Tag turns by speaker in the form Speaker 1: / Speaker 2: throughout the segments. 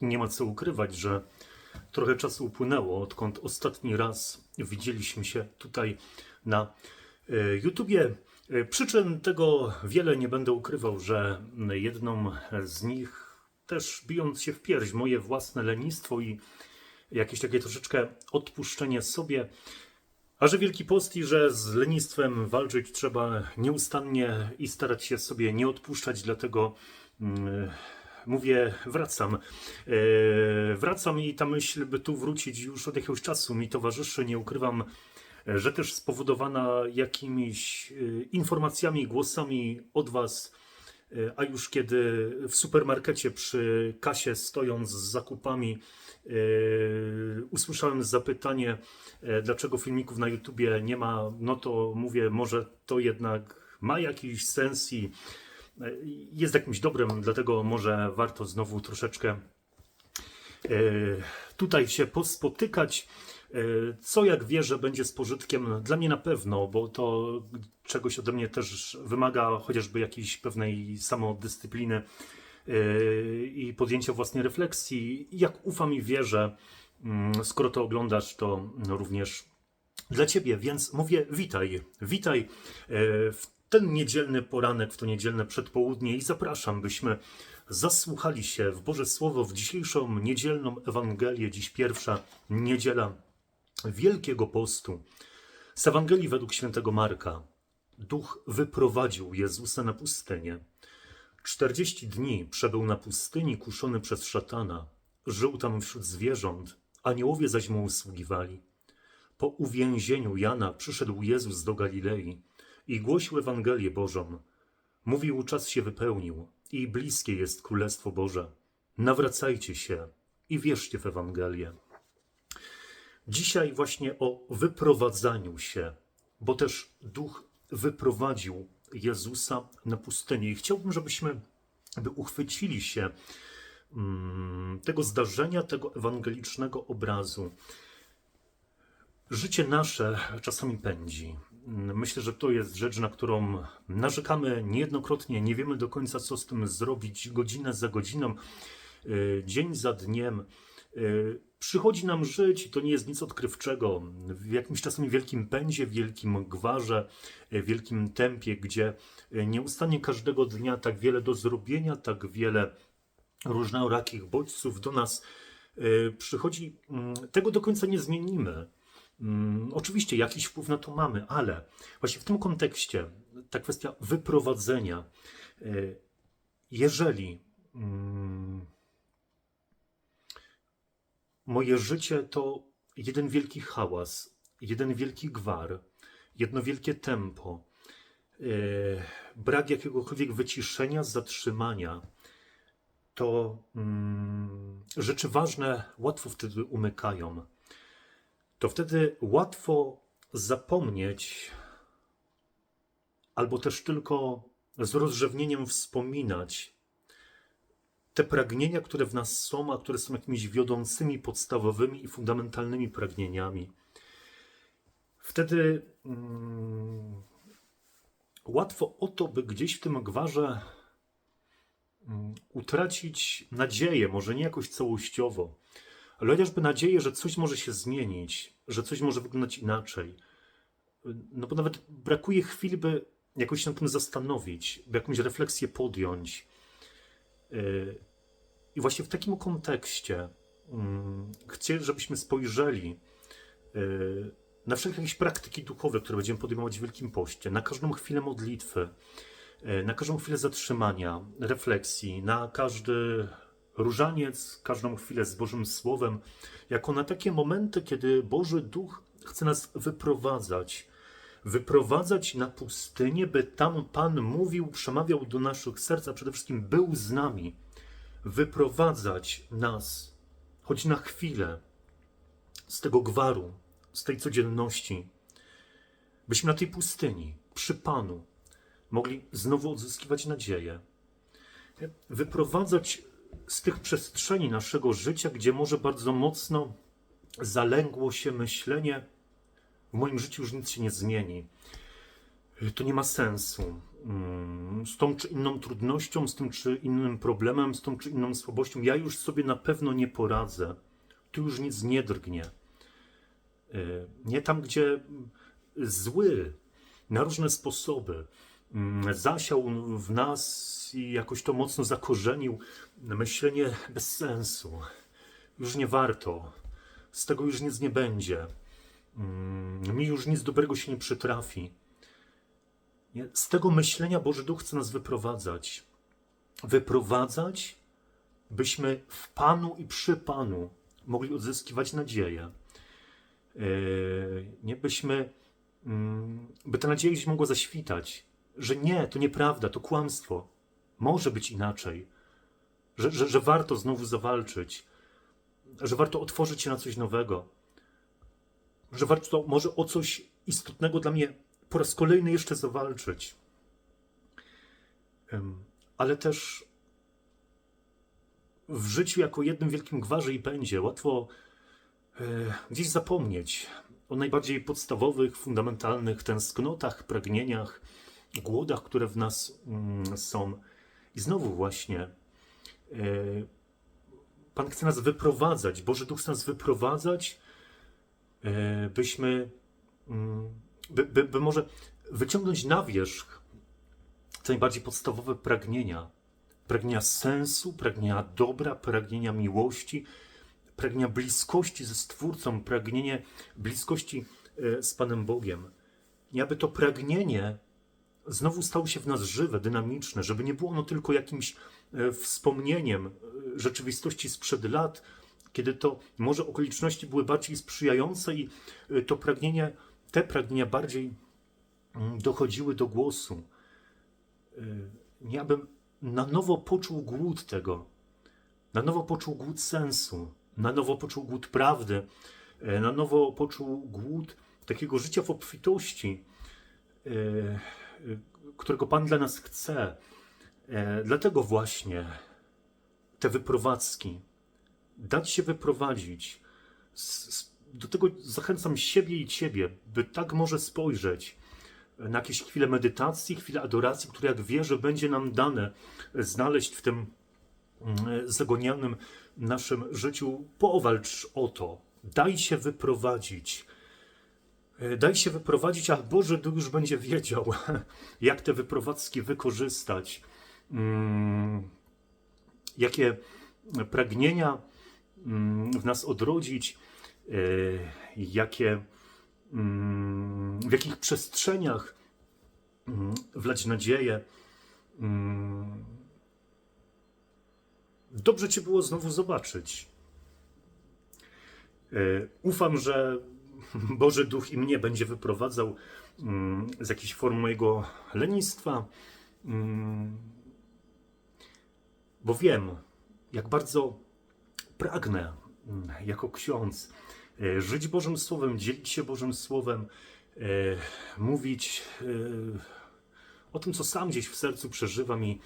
Speaker 1: Nie ma co ukrywać, że trochę czasu upłynęło, odkąd ostatni raz widzieliśmy się tutaj na e, YouTubie. E, Przyczyn tego wiele nie będę ukrywał, że jedną z nich też bijąc się w pierś, moje własne lenistwo i jakieś takie troszeczkę odpuszczenie sobie. A że Wielki Post i że z lenistwem walczyć trzeba nieustannie i starać się sobie nie odpuszczać, dlatego mm, mówię, wracam. E, wracam i ta myśl, by tu wrócić już od jakiegoś czasu mi towarzyszy, nie ukrywam, że też spowodowana jakimiś e, informacjami, głosami od Was, e, a już kiedy w supermarkecie przy kasie stojąc z zakupami usłyszałem zapytanie, dlaczego filmików na YouTubie nie ma, no to mówię, może to jednak ma jakiś sens i jest jakimś dobrem, dlatego może warto znowu troszeczkę e, tutaj się pospotykać. E, Co jak wierzę będzie z pożytkiem dla mnie na pewno, bo to czegoś ode mnie też wymaga chociażby jakiejś pewnej samodyscypliny e, i podjęcia własnej refleksji. Jak ufam i wierzę, mm, skoro to oglądasz, to również dla Ciebie, więc mówię witaj, witaj e, w ten niedzielny poranek, w to niedzielne przedpołudnie i zapraszam, byśmy zasłuchali się w Boże Słowo w dzisiejszą niedzielną Ewangelię, dziś pierwsza niedziela Wielkiego Postu. Z Ewangelii według świętego Marka. Duch wyprowadził Jezusa na pustynię. Czterdzieści dni przebył na pustyni kuszony przez szatana. Żył tam wśród zwierząt, aniołowie zaś mu usługiwali. Po uwięzieniu Jana przyszedł Jezus do Galilei i głosił Ewangelię Bożą. Mówił, czas się wypełnił i bliskie jest Królestwo Boże. Nawracajcie się i wierzcie w Ewangelię. Dzisiaj właśnie o wyprowadzaniu się, bo też Duch wyprowadził Jezusa na pustynię. I chciałbym, żebyśmy by uchwycili się mm, tego zdarzenia, tego ewangelicznego obrazu. Życie nasze czasami pędzi. Myślę, że to jest rzecz, na którą narzekamy niejednokrotnie, nie wiemy do końca, co z tym zrobić, godzinę za godziną, y, dzień za dniem. Y, Przychodzi nam żyć i to nie jest nic odkrywczego. W jakimś czasami wielkim pędzie, wielkim gwarze, y, wielkim tempie, gdzie nieustannie każdego dnia tak wiele do zrobienia, tak wiele różnorakich bodźców do nas przychodzi. Mm, Tego do końca nie zmienimy. Mm, Oczywiście jakiś wpływ na to mamy, ale właśnie w tym kontekście ta kwestia wyprowadzenia, y, jeżeli mm, moje życie to jeden wielki hałas, jeden wielki gwar, jedno wielkie tempo, y, brak jakiegokolwiek wyciszenia, zatrzymania, to mm, rzeczy ważne łatwo wtedy umykają to wtedy łatwo zapomnieć, albo też tylko z rozrzewnieniem wspominać te pragnienia, które w nas są, a które są jakimiś wiodącymi, podstawowymi i fundamentalnymi pragnieniami. Wtedy mm, łatwo o to, by gdzieś w tym gwarze mm, utracić nadzieję, może nie jakoś całościowo, ale chociażby nadzieję, że coś może się zmienić, że coś może wyglądać inaczej. No bo nawet brakuje chwili, by jakoś się nad tym zastanowić, by jakąś refleksję podjąć. Yy, I właśnie w takim kontekście mm, chcę, żebyśmy spojrzeli yy, na wszelkie jakieś praktyki duchowe, które będziemy podejmować w Wielkim Poście, na każdą chwilę modlitwy, yy, na każdą chwilę zatrzymania, refleksji, na każdy różaniec, każdą chwilę z Bożym Słowem, jako na takie momenty, kiedy Boży Duch chce nas wyprowadzać. Wyprowadzać na pustynię, by tam Pan mówił, przemawiał do naszych serc, a przede wszystkim był z nami. Wyprowadzać nas, choć na chwilę, z tego gwaru, z tej codzienności, byśmy na tej pustyni, przy Panu, mogli znowu odzyskiwać nadzieję. Wyprowadzać z tych przestrzeni naszego życia, gdzie może bardzo mocno zalęgło się myślenie, w moim życiu już nic się nie zmieni. To nie ma sensu. mm, z tą czy inną trudnością, z tym czy innym problemem, z tą czy inną słabością. Ja już sobie na pewno nie poradzę. Tu już nic nie drgnie. Y, Nie tam, gdzie zły na różne sposoby zasiał w nas i jakoś to mocno zakorzenił myślenie bez sensu. Już nie warto. Z tego już nic nie będzie. Mm, Mi już nic dobrego się nie przytrafi. Z tego myślenia Boży Duch chce nas wyprowadzać. Wyprowadzać, byśmy w Panu i przy Panu mogli odzyskiwać nadzieję. Yy, nie byśmy, mm, by ta nadzieja gdzieś mogła zaświtać, że nie, to nieprawda, to kłamstwo. Może być inaczej, że, że, że warto znowu zawalczyć, że warto otworzyć się na coś nowego, że warto może o coś istotnego dla mnie po raz kolejny jeszcze zawalczyć. Ale też w życiu jako jednym wielkim gwarze i będzie łatwo e, gdzieś zapomnieć o najbardziej podstawowych, fundamentalnych tęsknotach, pragnieniach, głodach, które w nas mm, są. I znowu właśnie e, Pan chce nas wyprowadzać, Boży Duch chce nas wyprowadzać, e, byśmy, mm, by, by, by może wyciągnąć na wierzch te najbardziej podstawowe pragnienia. Pragnienia sensu, pragnienia dobra, pragnienia miłości, pragnienia bliskości ze Stwórcą, pragnienie bliskości e, z Panem Bogiem. I aby to pragnienie znowu stało się w nas żywe, dynamiczne, żeby nie było ono tylko jakimś e, wspomnieniem e, rzeczywistości sprzed lat, kiedy to może okoliczności były bardziej sprzyjające i e, to pragnienie, te pragnienia bardziej mm, dochodziły do głosu. Nie abym na nowo poczuł głód tego, na nowo poczuł głód sensu, na nowo poczuł głód prawdy, na nowo poczuł głód takiego życia w obfitości, którego Pan dla nas chce. E, Dlatego właśnie te wyprowadzki, dać się wyprowadzić. Do tego zachęcam siebie i Ciebie, by tak może spojrzeć na jakieś chwile medytacji, chwile adoracji, które jak wierzę będzie nam dane znaleźć w tym mm, zagonianym naszym życiu. Powalcz o to. Daj się wyprowadzić. E, Daj się wyprowadzić, a Boże Duch już będzie wiedział, jak te wyprowadzki wykorzystać. Mm, Jakie pragnienia mm, w nas odrodzić, e, jakie, mm, w jakich przestrzeniach wlać nadzieję. Dobrze Cię było znowu zobaczyć. E, Ufam, że Boży Duch i mnie będzie wyprowadzał mm, z jakiejś formy mojego lenistwa, mm, bo wiem, jak bardzo pragnę mm, jako ksiądz e, żyć Bożym Słowem, dzielić się Bożym Słowem, e, mówić e, o tym, co sam gdzieś w sercu przeżywam i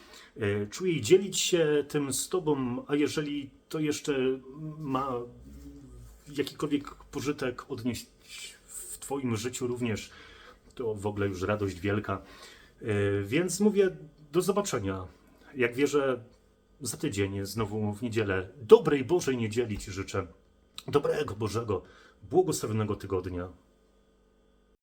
Speaker 1: czuję i dzielić się tym z Tobą, a jeżeli to jeszcze ma jakikolwiek pożytek odnieść w Twoim życiu również, to w ogóle już radość wielka. E, Więc mówię do zobaczenia. Jak wierzę, za tydzień, znowu w niedzielę. Dobrej Bożej niedzieli Ci życzę. Dobrego Bożego, błogosławionego tygodnia.